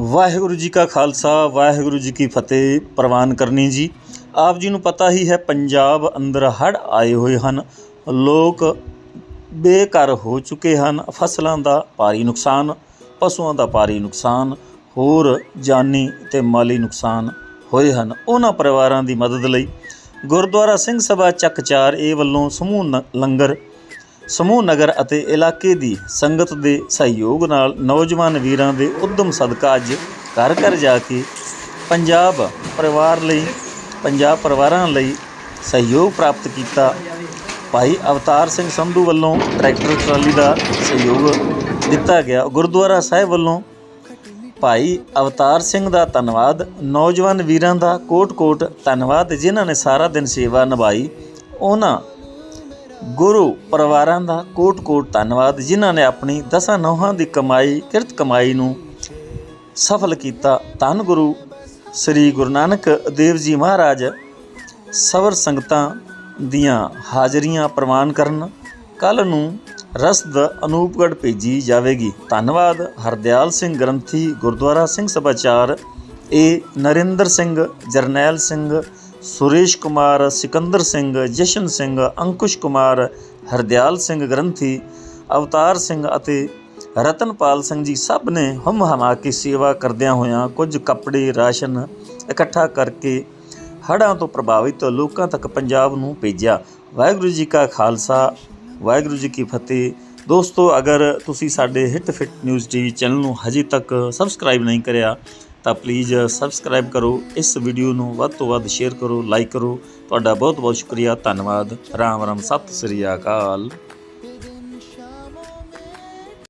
ਵਾਹਿਗੁਰੂ ਜੀ ਕਾ ਖਾਲਸਾ, ਵਾਹਿਗੁਰੂ ਜੀ ਕੀ ਫਤਿਹ, ਪ੍ਰਵਾਨ ਕਰਨੀ ਜੀ। ਆਪ ਜੀ ਨੂੰ ਪਤਾ ਹੀ ਹੈ, ਪੰਜਾਬ ਅੰਦਰ ਹੜ੍ਹ ਆਏ ਹੋਏ ਹਨ। ਲੋਕ ਬੇਘਰ ਹੋ ਚੁੱਕੇ ਹਨ। ਫਸਲਾਂ ਦਾ ਭਾਰੀ ਨੁਕਸਾਨ, ਪਸ਼ੂਆਂ ਦਾ ਭਾਰੀ ਨੁਕਸਾਨ, ਹੋਰ ਜਾਨੀ ਤੇ ਮਾਲੀ ਨੁਕਸਾਨ ਹੋਏ ਹਨ। ਉਹਨਾਂ ਪਰਿਵਾਰਾਂ ਦੀ ਮਦਦ ਲਈ ਗੁਰਦੁਆਰਾ ਸਿੰਘ ਸਭਾ ਚੱਕ 4 ਏ ਵੱਲੋਂ ਸਮੂਹ ਨ- ਲੰਗਰ ਸਮੂਹ ਨਗਰ ਅਤੇ ਇਲਾਕੇ ਦੀ ਸੰਗਤ ਦੇ ਸਹਿਯੋਗ ਨਾਲ ਨੌਜਵਾਨ ਵੀਰਾਂ ਦੇ ਉਦਮ ਸਦਕਾ ਅੱਜ ਘਰ ਘਰ ਜਾ ਕੇ ਪੰਜਾਬ ਪਰਿਵਾਰ ਲਈ, ਪੰਜਾਬ ਪਰਿਵਾਰਾਂ ਲਈ ਸਹਿਯੋਗ ਪ੍ਰਾਪਤ ਕੀਤਾ। ਭਾਈ ਅਵਤਾਰ ਸਿੰਘ ਸੰਧੂ ਵੱਲੋਂ ਟਰੈਕਟਰ ਟਰਾਲੀ ਦਾ ਸਹਿਯੋਗ ਦਿੱਤਾ ਗਿਆ। ਗੁਰਦੁਆਰਾ ਸਾਹਿਬ ਵੱਲੋਂ ਭਾਈ ਅਵਤਾਰ ਸਿੰਘ ਦਾ ਧੰਨਵਾਦ, ਨੌਜਵਾਨ ਵੀਰਾਂ ਦਾ ਕੋਟ-ਕੋਟ ਧੰਨਵਾਦ, ਜਿਨ੍ਹਾਂ ਨੇ ਸਾਰਾ ਦਿਨ ਸੇਵਾ ਨਿਭਾਈ, ਉਹਨਾਂ ਗੁਰੂ ਪਰਿਵਾਰਾਂ ਦਾ ਕੋਟ-ਕੋਟ ਧੰਨਵਾਦ, ਜਿਨ੍ਹਾਂ ਨੇ ਆਪਣੀ ਦਸਾਂ ਨੌਹਾਂ ਦੀ ਕਮਾਈ, ਕਿਰਤ ਕਮਾਈ ਨੂੰ ਸਫਲ ਕੀਤਾ। ਧੰਨ ਗੁਰੂ ਸ੍ਰੀ ਗੁਰੂ ਨਾਨਕ ਦੇਵ ਜੀ ਮਹਾਰਾਜ, ਸਬਰ ਸੰਗਤਾਂ ਦੀਆਂ ਹਾਜ਼ਰੀਆਂ ਪ੍ਰਵਾਨ ਕਰਨ ਕੱਲ ਨੂੰ ਰਸਦ ਅਨੂਪਗੜ ਭੇਜੀ ਜਾਵੇਗੀ। ਧੰਨਵਾਦ, ਹਰਦਿਆਲ ਸਿੰਘ ਗ੍ਰੰਥੀ, ਗੁਰਦੁਆਰਾ ਸਿੰਘ ਸਭਾਚਾਰ, ਏ ਨਰਿੰਦਰ ਸਿੰਘ, ਜਰਨੈਲ ਸਿੰਘ ਸੁਰੇਸ਼ ਕੁਮਾਰ, ਸਿਕੰਦਰ ਸਿੰਘ, ਜਸ਼ਨ ਸਿੰਘ, ਅੰਕੁਸ਼ ਕੁਮਾਰ, ਹਰਦਿਆਲ ਸਿੰਘ ਗ੍ਰੰਥੀ, ਅਵਤਾਰ ਸਿੰਘ ਅਤੇ ਰਤਨਪਾਲ ਸਿੰਘ ਜੀ ਸਭ ਨੇ ਹਮ ਹਮਾ ਕੇ ਸੇਵਾ ਕਰਦਿਆਂ ਹੋਇਆਂ ਕੁਝ ਕੱਪੜੇ, ਰਾਸ਼ਨ ਇਕੱਠਾ ਕਰਕੇ ਹੜ੍ਹਾਂ ਤੋਂ ਪ੍ਰਭਾਵਿਤ ਲੋਕਾਂ ਤੱਕ ਪੰਜਾਬ ਨੂੰ ਭੇਜਿਆ। ਵਾਹਿਗੁਰੂ ਜੀ ਕਾ ਖਾਲਸਾ, ਵਾਹਿਗੁਰੂ ਜੀ ਕੀ ਫਤਿਹ। ਦੋਸਤੋ, ਅਗਰ ਤੁਸੀਂ ਸਾਡੇ hit fit news TV channel ਨੂੰ ਹਜੇ ਤੱਕ ਸਬਸਕ੍ਰਾਈਬ ਨਹੀਂ ਕਰਿਆ ਤਾਂ ਪਲੀਜ਼ ਸਬਸਕ੍ਰਾਈਬ ਕਰੋ। ਇਸ ਵੀਡੀਓ ਨੂੰ ਵੱਧ ਤੋਂ ਵੱਧ ਸ਼ੇਅਰ ਕਰੋ ਲਾਈਕ ਕਰੋ। ਤੁਹਾਡਾ ਬਹੁਤ ਬਹੁਤ ਸ਼ੁਕਰੀਆ। ਧੰਨਵਾਦ। ਰਾਮ ਰਾਮ ਸਤਿ ਸ੍ਰੀ ਅਕਾਲ।